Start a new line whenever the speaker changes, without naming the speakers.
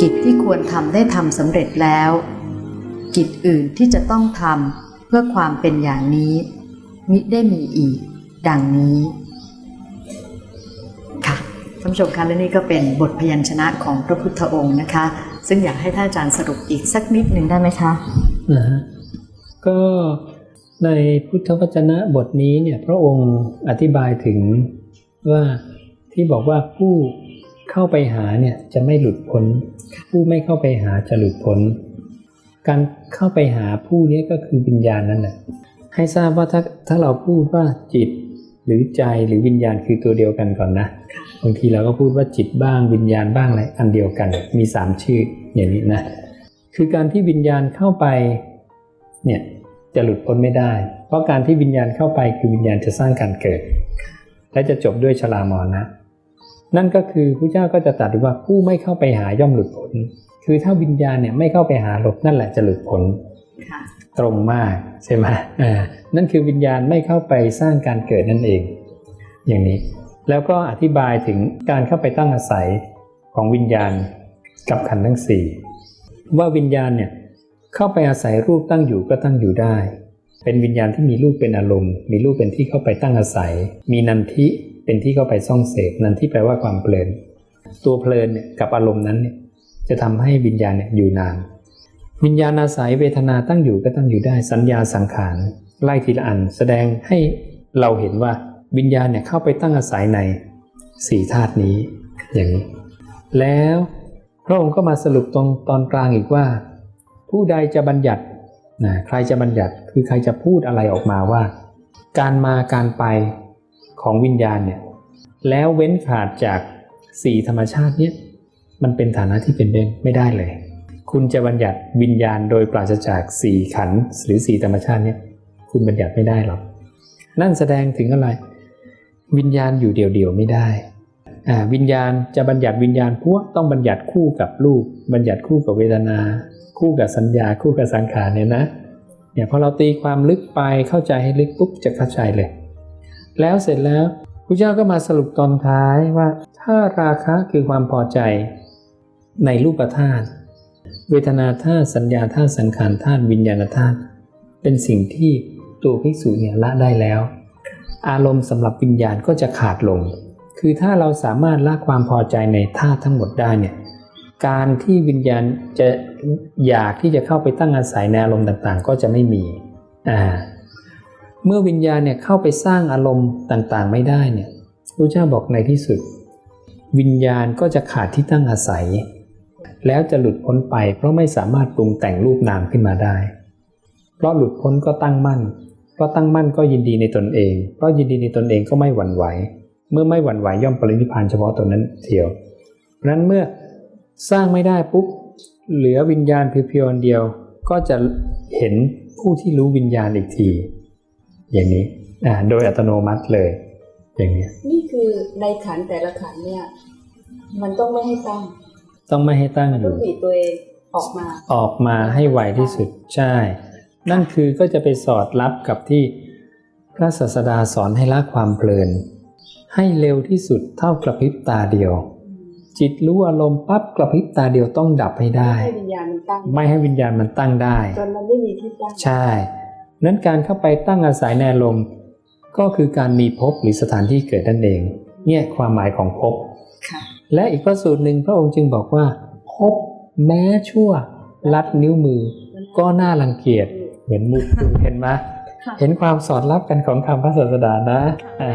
กิจที่ควรทำได้ทำสำเร็จแล้ว กิจอื่นที่จะต้องทำเพื่อความเป็นอย่างนี้ มิได้มีอีก ดังนี้ค่ะท่านผู้ชมคะและนี่ก็เป็นบทพยัญชนะของพระพุทธองค์นะคะ ซึ่งอยากให้ท่านอาจารย์สรุปอีกสักนิดหนึ่งได้ไหมคะ
นะฮะก็ในพุทธวจนะบทนี้เนี่ยพระองค์อธิบายถึงว่าที่บอกว่าผู้ เข้าไปหาเนี่ยจะไม่หลุดพ้น ผู้ไม่เข้าไปหาจะหลุดพ้น การเข้าไปหาผู้นี้ก็คือวิญญาณนั่นแหละให้ทราบว่าถ้าถ้าเราพูดว่าจิตหรือใจหรือวิญญาณคือตัวเดียวกันก่อนนะบางทีเราก็พูดว่าจิตบ้างวิญญาณบ้างอะไรอันเดียวกันมีสามชื่ออย่างนี้นะคือการที่วิญญาณเข้าไปเนี่ยจะหลุดพ้นไม่ได้ เพราะการที่วิญญาณเข้าไปคือวิญญาณจะสร้างการเกิด และจะจบด้วยชรามรณะ นั่นก็คือพระเจ้าก็จะตรัสว่าผู้ไม่เข้าไปหาย่อมหลุดพ้นคือถ้าวิญญาณเนี่ยไม่เข้าไปหาหลบนั่นแหละจะหลุดพ้น
ค่ะ
ตรงมากใช่ไหมอ่านั่นคือวิญญาณไม่เข้าไปสร้างการเกิดนั่นเอง อย่างนี้ แล้วก็อธิบายถึงการเข้าไปตั้งอาศัยของวิญญาณกับขันธ์ทั้งสี่ว่าวิญญาณเนี่ยเข้าไปอาศัยรูปตั้งอยู่ก็ตั้งอยู่ได้ เป็นวิญญาณที่มีรูปเป็นอารมณ์ มีรูปเป็นที่เข้าไปตั้งอาศัย มีนันทิ เป็นที่เข้าไปซ่องเสพนันทิแปลว่าความเพลิน ตัวเพลินเนี่ยกับอารมณ์นั้นเนี่ยจะทำให้วิญญาณเนี่ยอยู่นาน วิญญาณอาศัยเวทนาตั้งอยู่ก็ตั้งอยู่ได้สัญญาสังขารไล่ทีละอันแสดงให้เราเห็นว่าวิญญาณเนี่ยเข้าไปตั้งอาศัยในสี่ธาตุนี้อย่างนี้ แล้วพระองค์ก็มาสรุปตรงตอนกลางอีกว่า ผู้ใดจะบัญญัตินะใครจะบัญญัติคือใครจะพูดอะไรออกมาว่า การมาการไป ของวิญญาณเนี่ยแล้วเว้นขาดจากสี่ธรรมชาติเนี่ยมันเป็นฐานะที่เป็นไปไม่ได้เลย คุณจะบัญญัติวิญญาณโดยปราศจากสี่ขันธ์หรือสี่ธรรมชาติเนี่ยคุณบัญญัติไม่ได้หรอกนั่นแสดงถึงอะไร วิญญาณอยู่เดี่ยวๆไม่ได้อ่าวิญญาณจะบัญญัติวิญญาณพวกต้องบัญญัติคู่กับรูปบัญญัติคู่กับเวทนา คู่กับสัญญา คู่กับสังขารเนี่ยนะเนี่ยพอเราตีความลึกไปเข้าใจให้ลึกปุ๊บจะเข้าใจเลย แล้วเสร็จแล้วพระเจ้าก็มาสรุปตอนท้ายว่าถ้าราคะคือความพอใจในรูปธาตุเวทนาธาตุสัญญาธาตุสังขารธาตุวิญญาณธาตุเป็นสิ่งที่ตัวภิกษุเนี่ยละได้แล้ว อารมณ์สำหรับวิญญาณก็จะขาดลง คือถ้าเราสามารถละความพอใจในธาตุทั้งหมดได้เนี่ยการที่วิญญาณจะอยากที่จะเข้าไปตั้งอาศัยในอารมณ์ต่างๆ ก็จะไม่มีอ่า เมื่อวิญญาณเนี่ยเข้าไปสร้างอารมณ์ต่างๆ ไม่ได้เนี่ยพระเจ้าบอกในที่สุด วิญญาณก็จะขาดที่ตั้งอาศัย แล้วจะหลุดพ้นไป เพราะไม่สามารถปรุงแต่งรูปนามขึ้นมาได้ เพราะหลุดพ้นก็ตั้งมั่น เพราะตั้งมั่นก็ยินดีในตนเอง เพราะยินดีในตนเองก็ไม่หวั่นไหว เมื่อไม่หวั่นไหวย่อมปรินิพานเฉพาะตนนั้นเทียวเพราะนั้นเมื่อสร้างไม่ได้ปุ๊บเหลือวิญญาณเพียวๆเดียว ก็จะเห็นผู้ที่รู้วิญญาณอีกที อย่างนี้อ่าโดยอัตโนมัติเลย อย่างนี้
นี่คือในขันแต่ละขันเนี่ย มันต้องไม่ให้ตั้ง
ต้องไม่ให้ตั้งอ
ต้อยู่งบีบตัวเองออกมา
ออกมาให้ไวที่สุดใช่ นั่นคือก็จะไปสอดรับกับที่พระศาสดาสอนให้ละความเพลิน ให้เร็วที่สุดเท่ากระพริบตาเดียว จิตรู้อารมณ์ปั๊บกระพริบตาเดียวต้องดับให้ได้
ให้วิญญาณมันตั้ง
ไม่ให้วิญญาณมันตั้งได้
จนมันไม่มีที่ตั้ง
ใช่ นั้นการเข้าไปตั้งอาศัยในอารมณ์ ก็คือการมีภพหรือสถานที่เกิดนั่นเอง เนี่ยความหมายของภพ
ค่ะ
และอีกพระสูตรหนึ่งพระองค์จึงบอกว่าภพแม้ชั่วลัดนิ้วมือ ก็น่ารังเกียจเหมือนมุกเห็นไหม
ค่ะ
เห็นความสอดรับกันของคำพระศาสดานะอ่า